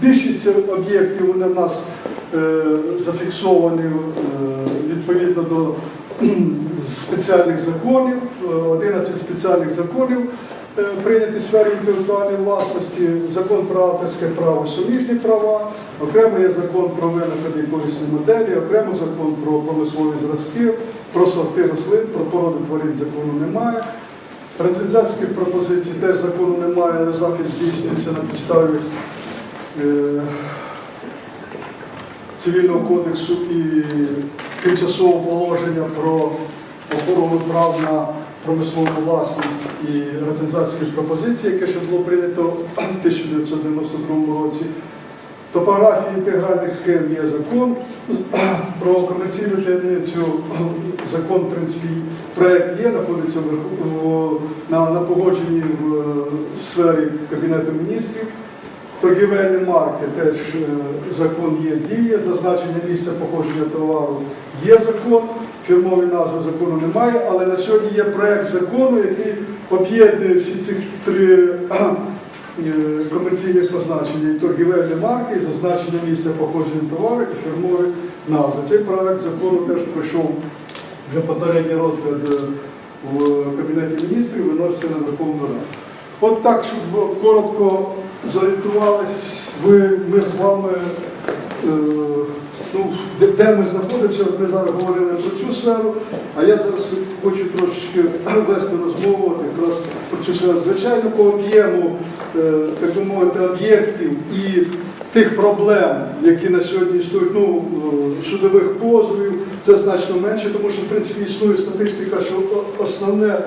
Більшість об'єктів вони в нас е, зафіксовані е, відповідно до спеціальних законів, Е, 11 спеціальних законів е, прийняті в сфері інтелектуальної власності, закон про авторське право, суміжні права, окремо є закон про винаходи якоїсь моделі, окремо закон про промислові зразки, про сорти рослин, про породи тварин закону немає. Рецензентських пропозицій теж закону немає, але захист здійснюється на підставі Цивільного кодексу і тимчасового положення про охорону прав на промислову власність і рецензентських пропозицій, яке ще було прийнято в 1992 році. Топографії інтегральних схем є закон про комерційну таємницю. Закон, в принципі, проєкт є, знаходиться на, на погодженні в, е, сфері Кабінету міністрів. Торгівельні марки теж е, закон є, діє, зазначення місця походження товару є закон, фірмової назви закону немає, але на сьогодні є проєкт закону, який об'єднує всі ці три е, комерційних позначення і торгівельні марки, і зазначення місця походження товару і фірмові назви. Цей проєкт закону теж пройшов вже попередній розгляд е, в Кабінеті міністрів, виноситься на Верховну Раду. От так, щоб коротко зорієнтувались, ви, ми з вами, е, ну, де, ми знаходимося, ми зараз говорили про цю сферу, а я зараз хочу трошечки вести розмову якраз про цю сферу. Звичайно, по об'єму, е, так би мовити, об'єктів і тих проблем, які на сьогодні існують, ну, е, судових позовів, це значно менше, тому що, в принципі, існує статистика, що основне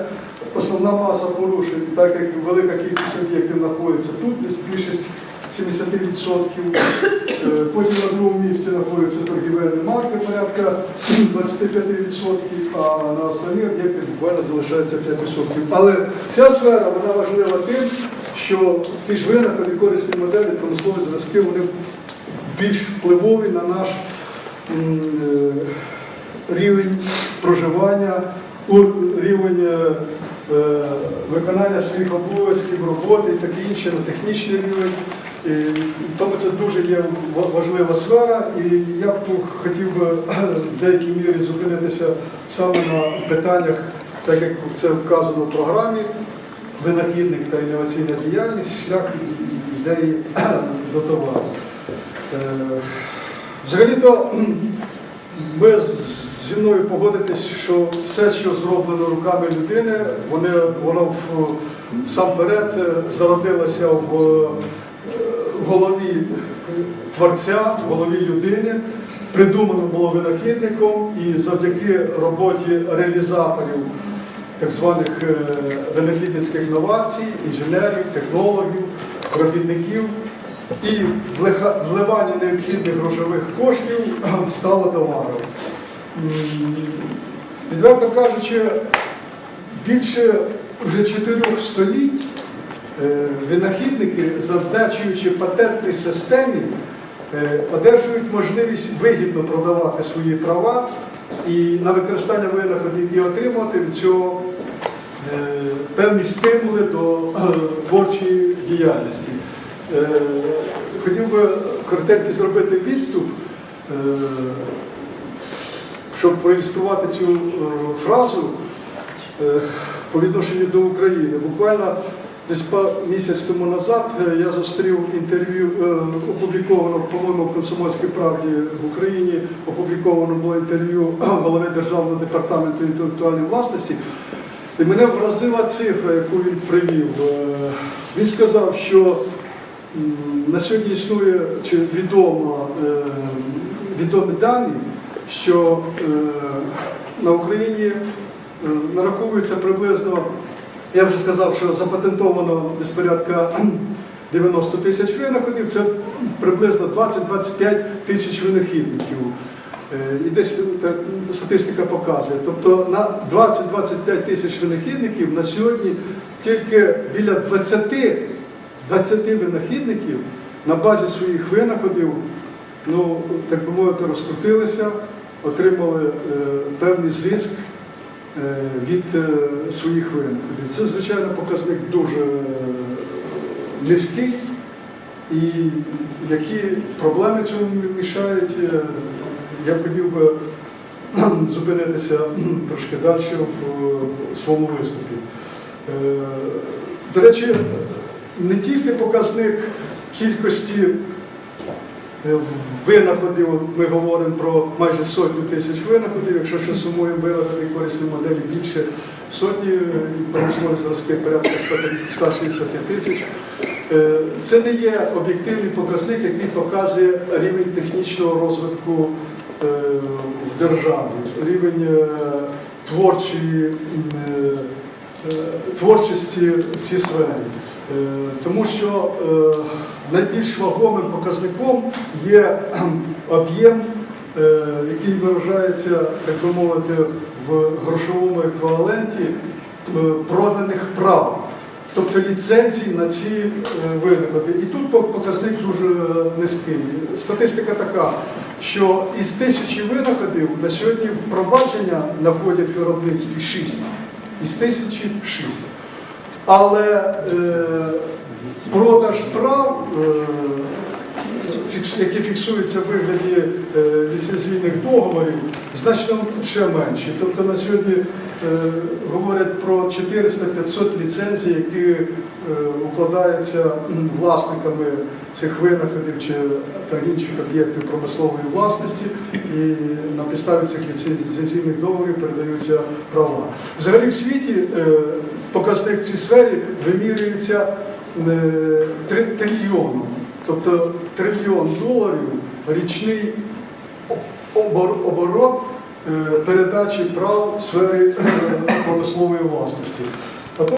Основна маса порушень, так як велика кількість об'єктів знаходиться тут, десь більшість 70%. Е, Потім на другому місці знаходяться торгівельні марки, порядка 25%, а на останні об'єкти буквально залишається 5%. Але ця сфера вона важлива тим, що ті ж винаходи, корисні моделі, промислові зразки, вони більш впливові на наш е, рівень проживання, рівень е, виконання своїх обов'язків, роботи і таке інше на технічний рівень. Тому це дуже є важлива сфера, і я б хотів би в деякій мірі зупинитися саме на питаннях, так як це вказано в програмі, винахідник та інноваційна діяльність, шлях ідеї до товару. Е, Взагалі-то ви зі мною погодитесь, що все, що зроблено руками людини, вони, воно всамперед е, зародилося в, е, в голові творця, в голові людини, придумано було винахідником і завдяки роботі реалізаторів так званих е, винахідницьких новацій, інженерів, технологів, робітників і вливання необхідних грошових коштів стало товаром. Відверто кажучи, більше вже чотирьох століть е, винахідники, завдячуючи патентній системі, е, одержують можливість вигідно продавати свої права і на використання винаходів і отримувати від цього е, певні стимули до творчої діяльності. Е, Хотів би коротенький зробити відступ, е, щоб проілюструвати цю е, фразу по відношенню до України. Буквально десь місяць тому назад я зустрів інтерв'ю, опубліковано, по-моєму, в Комсомольській правді в Україні опубліковано було інтерв'ю голови Державного департаменту інтелектуальної власності. І мене вразила цифра, яку він привів. Він сказав, що на сьогодні існує чи відомо, е, відомі дані, що е, на Україні е, нараховується приблизно, я вже сказав, що запатентовано десь порядка 90 тисяч винаходів, це приблизно 20-25 тисяч винахідників. І десь та статистика показує. Тобто на 20-25 тисяч винахідників на сьогодні тільки біля 20, 20 винахідників на базі своїх винаходів, ну, так би мовити, розкрутилися, отримали е, певний зиск е, від е, своїх винаходів. Це, звичайно, показник дуже е, низький. і які проблеми цьому мішають, е, я хотів би зупинитися трошки далі в своєму виступі. Е, До речі, не тільки показник кількості е, винаходів, ми говоримо про майже сотню тисяч винаходів, якщо ще сумуємо винаходи корисні моделі більше сотні, е, і зразки порядка 160 тисяч. Е, Це не є об'єктивний показник, який показує рівень технічного розвитку в державі, рівень творчої, творчості в цій сфері. Е, Тому що е, найбільш вагомим показником є об'єм, е, який виражається, так би мовити, в грошовому еквіваленті е, проданих прав. Тобто ліцензії на ці е, винаходи. І тут показник дуже е, низький. Статистика така, що із тисячі винаходів на сьогодні впровадження знаходять в виробництві 6. Із тисячі шість. Але е, продаж прав, е, які фіксуються в вигляді е, ліцензійних договорів, значно ще менші. Тобто на сьогодні е, говорять про 400-500 ліцензій, які е, укладаються власниками цих винаходів чи та інших об'єктів промислової власності, і на підставі цих ліцензійних договорів передаються права. Взагалі в світі показник в цій сфері вимірюється три- трильйоном. Тобто трильйон доларів річний оборот е, передачі прав в сфері е, промислової власності.